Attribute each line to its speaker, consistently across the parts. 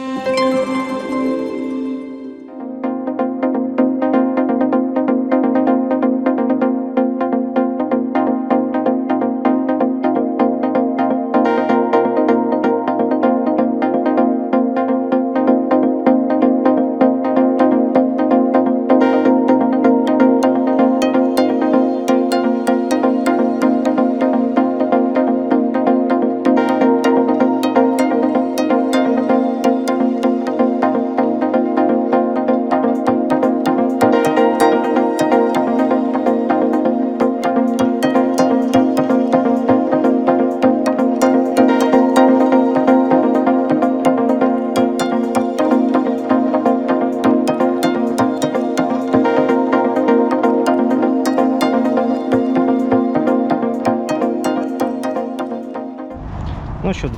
Speaker 1: Ну що,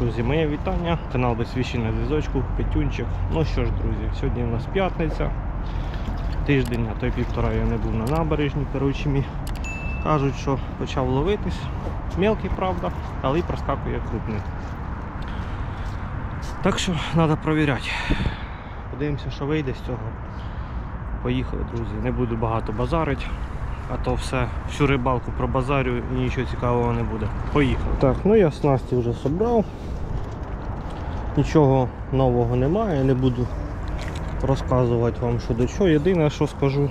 Speaker 1: друзі, моє вітання. Канал Безсвіщий на зв'язочку, Петюнчик. Ну що ж, друзі, сьогодні у нас п'ятниця. Тиждень, а то й півтора я не був на набережні. Коротше, мі. Кажуть, що почав ловитись. Мелкий, правда, але й проскакує крупний. Так що треба перевіряти. Подивимося, що вийде з цього. Поїхали, друзі. Не буду багато базарити. А то все, всю рибалку пробазарю і нічого цікавого не буде. Поїхали. Так, ну я снасті вже зібрав. Нічого нового немає, не буду розказувати вам що до чого. Єдине, що скажу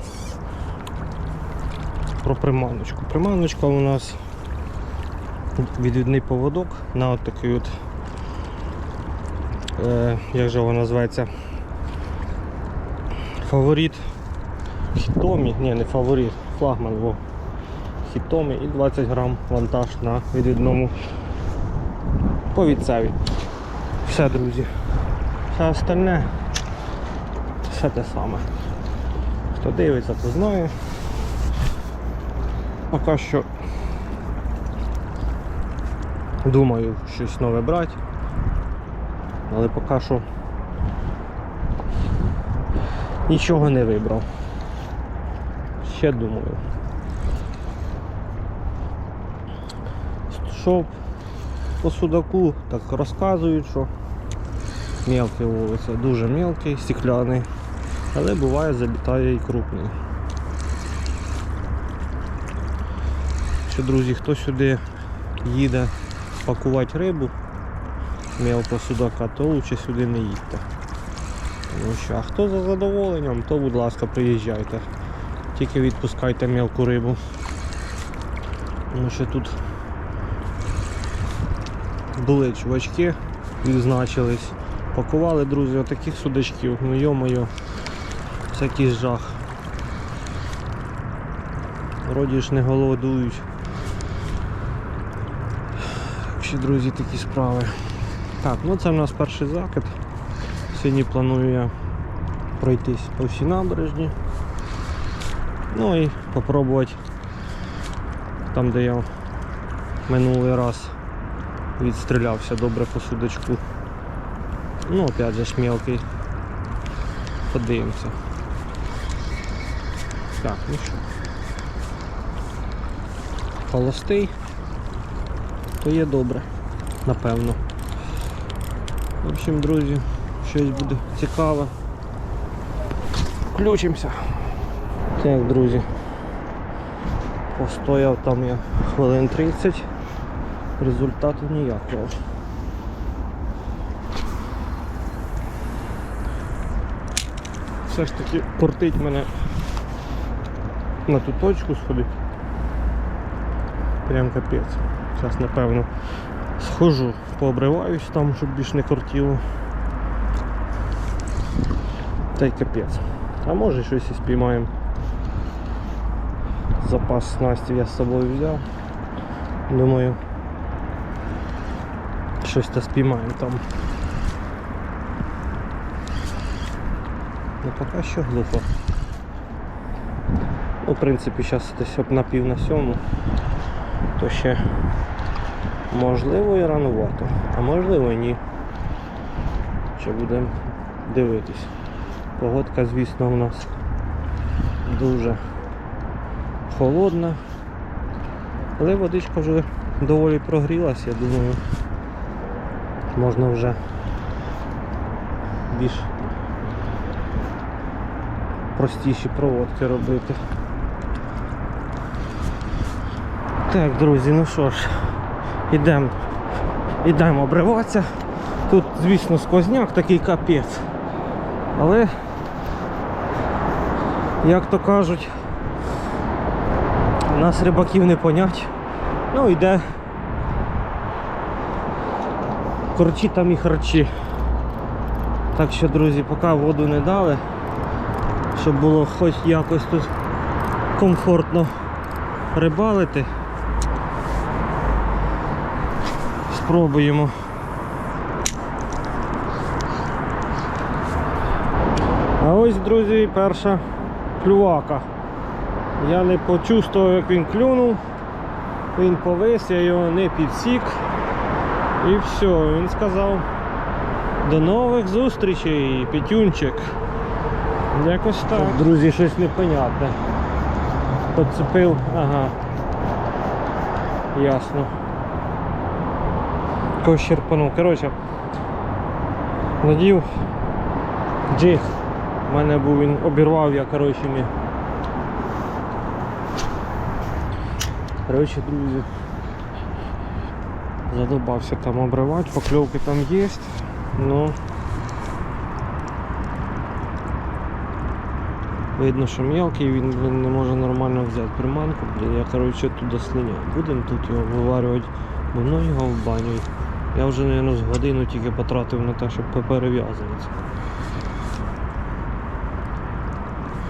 Speaker 1: про приманочку. Приманочка у нас відвідний поводок на от такий от, е, як же вона називається, фаворит Хітомі, ні, не фаворит, флагман во. Хітомі і 20 грам вантаж на відвідному повідцеві. Все, друзі. Все остальне все те саме. Хто дивиться, то знає. Поки що думаю щось нове брати. Але поки що нічого не вибрав. Ще думаю. Що по судаку, так розказують, що мелкий ловиться, дуже мелкий, стекляний, але буває залітає і крупний. Що, друзі, хто сюди їде пакувати рибу мелкого судака, то лучше сюди не їдьте. Тому що, а хто за задоволенням, то будь ласка приїжджайте. Тільки відпускайте мелку рибу. Тому що тут були чувачки, відзначились. Пакували, друзі, отаких судачків. Ну йо-моє, це якийсь жах. Вроді ж не голодують. Ще, друзі, такі справи. Так, ну це в нас перший закид. Сьогодні планую я пройтись по всій набережні. Ну і попробувати там, де я минулий раз відстрілявся добре по судочку. Ну, опять же ж мелкий. Подивимося. Так, ну що. Холостий, то є добре, напевно. В общем, друзі, щось буде цікаве. Включимося. Так, друзі. Постояв там я хвилин 30, результату ніякого. Все ж таки кортить мене на ту точку сходить. Прям капець. Зараз напевно схожу, пообриваюсь там, щоб більш не кортіло. Та й капець. А може щось і спіймаємо. Запас снастів я з собою взяв. Думаю, щось то спіймаємо там. Ну поки що глупо. Ну, в принципі, зараз десь об на пів на сьому, то ще можливо і ранувато, а можливо і ні. Ще будемо дивитись. Погодка, звісно, у нас дуже холодна, але водичка вже доволі прогрілась, я думаю, можна вже більш простіші проводки робити. Так, друзі, ну що ж, ідемо ідемо обриватися. Тут, звісно, сквозняк такий капець. Але, як то кажуть, нас рибаків не понять. Ну йде. Корчі там і харчі. Так що, друзі, поки воду не дали, щоб було хоч якось тут комфортно рибалити. Спробуємо. А ось, друзі, перша клювака. Я не почувствував, як він клюнув. Він повис, я його не підсік. І все, він сказав до нових зустрічей, Петюнчик. Якось так. Друзі, щось непонятне. Подцепив, ага. Ясно. Когось черпанув. Коротше, надів джиг. У мене був він обірвав я, коротше, мій. Коротше, друзі. Задобався там обривати, покльовки там є, но видно, що мелкий, він блін, не може нормально взяти приманку, блін, я коротше туди слиняв. Будемо тут його виварювати, бо ну його в баню. Я вже, мабуть, з годину тільки потратив на те, щоб поперев'язуватися.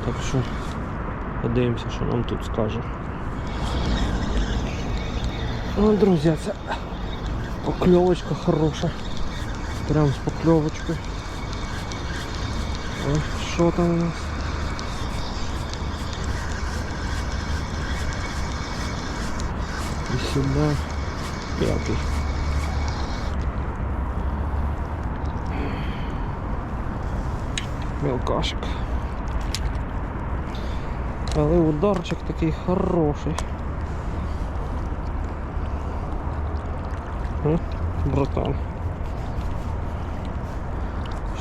Speaker 1: Так що подивимося, що нам тут скаже. Ну, друзі, це покльовочка хороша. Прям з покльовочкою. Ось що там у нас? І сюди п'ятий. Мелкашик. Але ударчик такий хороший. М, Братан.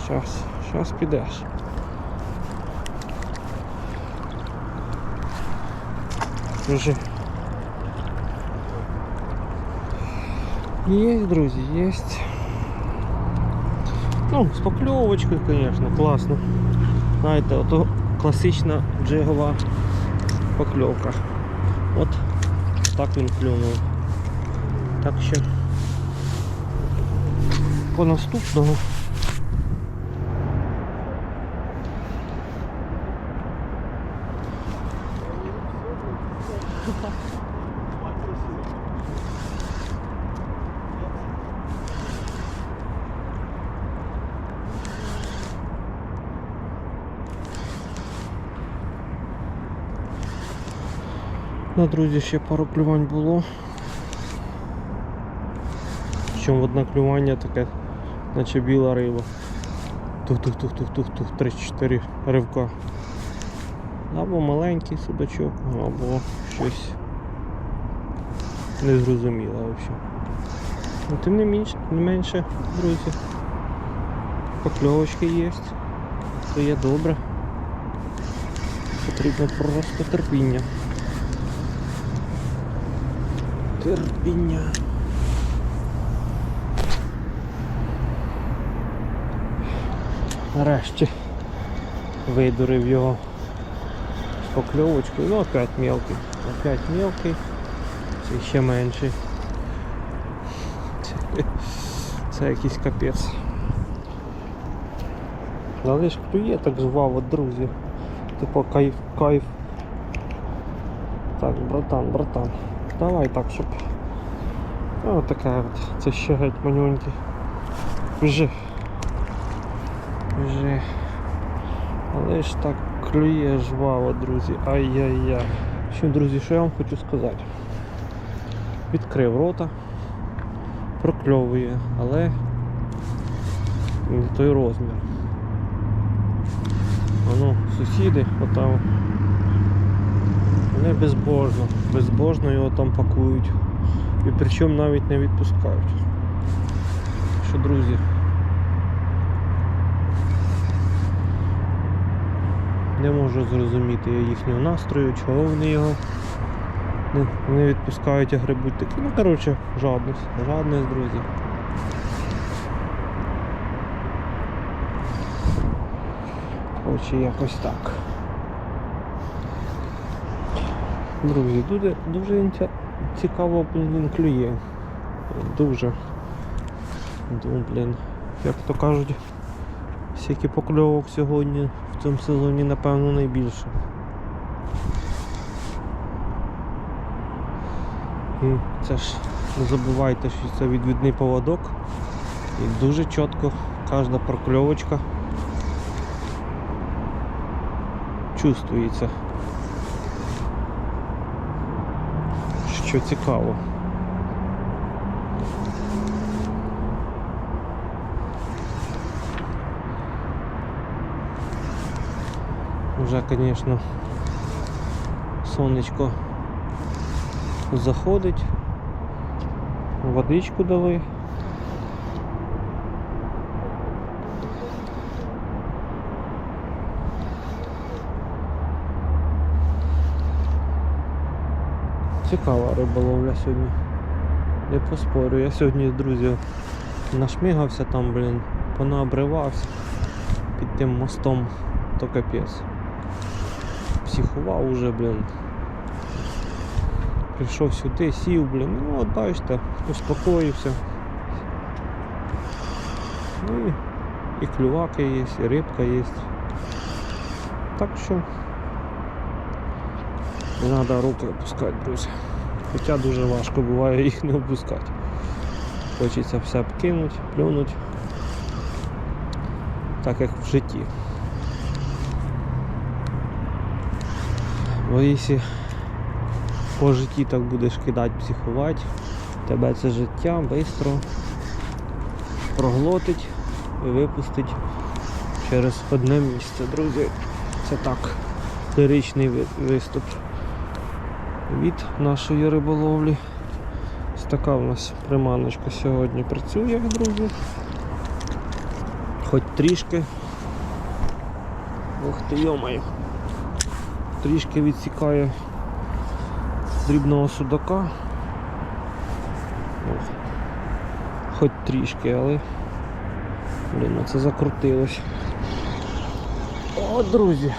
Speaker 1: Щас, щас підеш. Держи. Есть, друзі, есть. Ну, з покльовочкою, звісно, класно. Знаєте, ото класична джигова покльовка. От так він клюнув. Так що по наступному. Ну, друзі, ще пару клювань було. Причому одне клювання таке, наче біла риба. Тух-тух-тух-тух-тух-тух, 3-4 ривка. Або маленький судачок, або щось незрозуміле взагалі. Ну, тим не менше, не менше, друзі. Покльовочки є. Це є добре. Потрібно просто терпіння. Терпіння. Нарешті видурив його з покльовочкою. Ну опять мелкий. Опять мелкий. Це ще менший. Це, якийсь капець. Але ж клює так жваво, друзі. Типу кайф, кайф. Так, братан, братан. Давай так, щоб. Ось така от. Це ще геть манюнький. Біжи. Біжи. Але ж так клює жваво, друзі. Ай-яй-яй. Що, друзі, що я вам хочу сказати? Відкрив рота, прокльовує, але не той розмір. Воно, сусіди, отам. Вони безбожно, безбожно його там пакують. І причому навіть не відпускають. Що, друзі, Не можу зрозуміти їхнього настрою, чого вони його не, не відпускають, а грибуть такі. Ну, коротше, жадність. Жадність, друзі. Коротше, якось так. Друзі, дуже, дуже цікаво, блін, клює. Дуже. Ну, блін, як то кажуть, стільки покльовок сьогодні в цьому сезоні, напевно, найбільше. І це ж не забувайте, що це відвідний поводок. І дуже чітко кожна прокльовочка чувствується. Що цікаво. Вже, звісно, сонечко заходить, водичку дали. Цікава риболовля сьогодні. Не поспорю. Я сьогодні, друзі, нашмігався там, блін, понаобривався під тим мостом, то капець. Психував уже, блін. Прийшов сюди, сів, блін, ну от бачите, успокоївся. Ну і, і клюваки є, і рибка є. Так що не треба руки опускати, друзі. Хоча дуже важко буває їх не опускати. Хочеться все обкинути, плюнути. Так як в житті. Бо якщо по житті так будеш кидати, психувати, тебе це життя швидко проглотить і випустить через одне місце. Друзі, це так. Ліричний виступ від нашої риболовлі. Така у нас приманочка сьогодні працює, друзі. Хоч трішки. Ух ти, йомаю. Трішки відсікає дрібного судака. Хоч трішки, але блін, ну це закрутилось. О, друзі.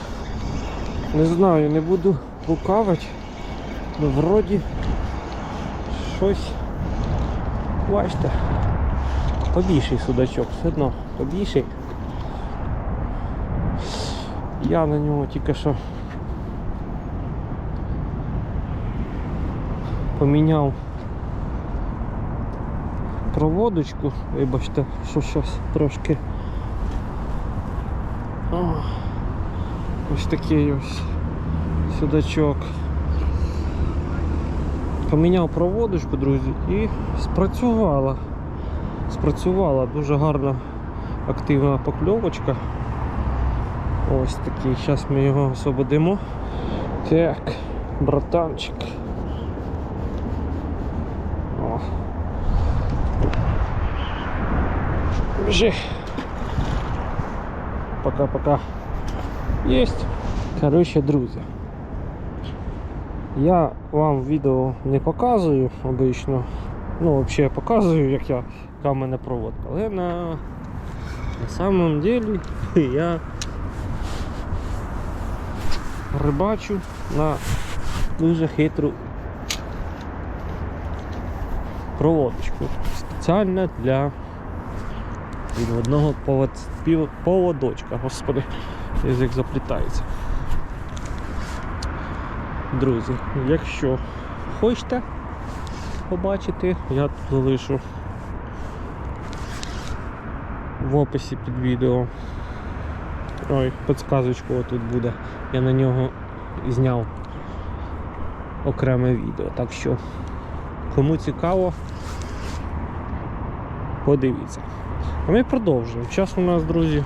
Speaker 1: Не знаю, не буду лукавити. Ну вроді щось. Бачите. Побільший судачок, все одно побільший. Я на нього тільки що поміняв проводочку, вибачте, що щось трошки. О, ось такий ось судачок. Поміняв проводочку, друзі, і спрацювала. Спрацювала дуже гарна активна покльовочка. Ось такий. Зараз ми його освободимо. Так, братанчик. Біжи. Пока-пока. Есть. Короче, друзі. Я вам відео не показую обично. Ну, взагалі показую, як я, яка в мене проводка. Але на, на самом деле я рибачу на дуже хитру проводочку. Спеціально для відводного повод... пів- поводочка. Господи, язик заплітається. Друзі, якщо хочете побачити, я тут залишу в описі під відео. Ой, підсказочку тут буде. Я на нього зняв окреме відео. Так що, кому цікаво, подивіться. А ми продовжуємо. Час у нас, друзі.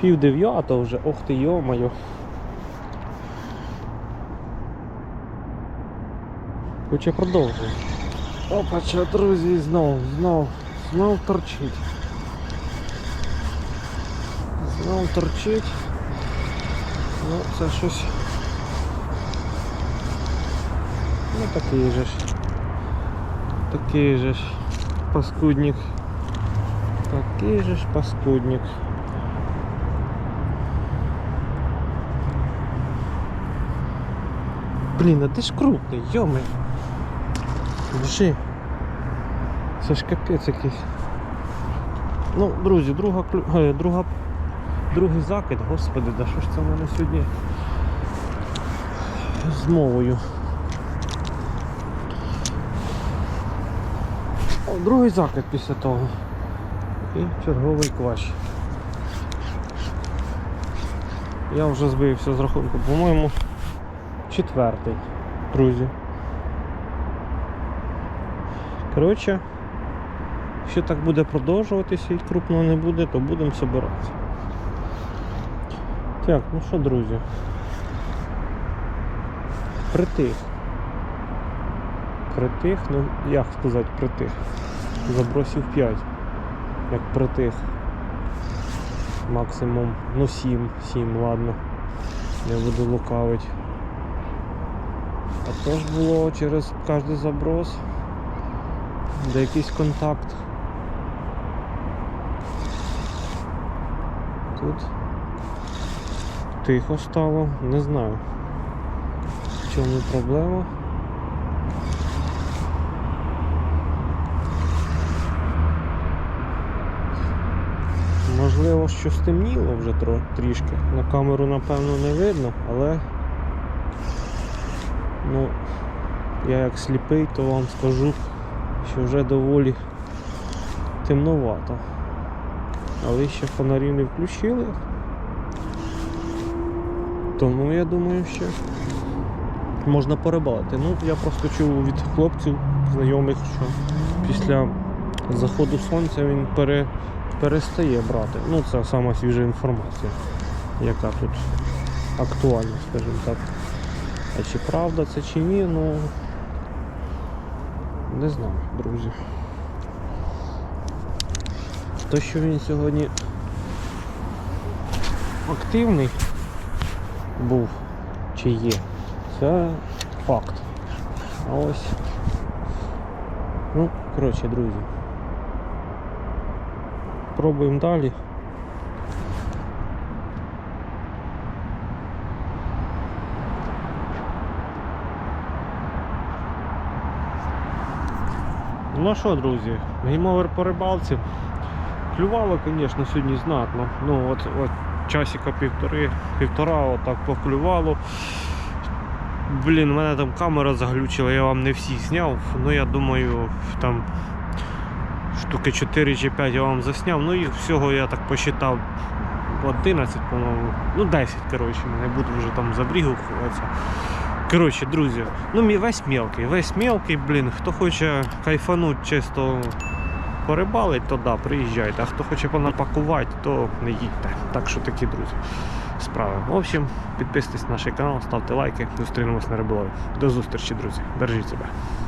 Speaker 1: Пів дев'ята вже, ох ти йомаю. Хоче продовжує. Опа, що, друзі, знов, знов, знов торчить. Сигнал торчить. Ну, це щось. Ну такий же ж. Такий же ж паскудник. Такий же ж паскудник. Блін, а ти ж крупний, йоми. Держи. Це ж капець якийсь. Ну, друзі, друга, е, друга, другий закид, господи, да що ж це в мене сьогодні з мовою. Другий закид після того. І черговий квач. Я вже збився з рахунку, по-моєму, четвертий, друзі. Коротше, якщо так буде продовжуватися і крупного не буде, то будемо збиратися. Так, ну що, друзі? Притих. Притих, ну як сказати притих? Забросів 5. Як притих. Максимум, ну 7, 7, ладно. Не буду лукавить. А то ж було через кожний заброс. Де якийсь контакт. Тут тихо стало, не знаю. В чому проблема. Можливо, що стемніло вже трішки. На камеру, напевно, не видно, але ну, я як сліпий, то вам скажу, що вже доволі темновато. Але ще фонарів не включили. Тому я думаю, що можна порибалити. Ну, я просто чув від хлопців, знайомих, що після заходу сонця він пере, перестає брати. Ну, це сама свіжа інформація, яка тут актуальна, скажімо так. А чи правда це чи ні, ну не знаю, друзі. То, що він сьогодні активний був чи є, це факт. А ось. Ну, коротше, друзі. Пробуємо далі. Ну що, друзі, геймовер по рибалці. Клювало, звісно, сьогодні знатно. Ну от, от часика півтори, півтора отак поклювало. Блін, мене там камера заглючила, я вам не всі зняв. Ну я думаю, там штуки 4 чи 5 я вам засняв. Ну їх всього я так посчитав 11, по-моєму. Ну 10, коротше, не буду вже там за брігу ховатися. Коротше, друзі, ну весь мелкий, весь мелкий, блін, хто хоче кайфануть чисто порибалить, то да, приїжджайте. А хто хоче понапакувати, то не їдьте. Так що такі, друзі, справи. В общем, підписуйтесь на наш канал, ставте лайки, зустрінемось на риболові. До зустрічі, друзі. Бережіть себе.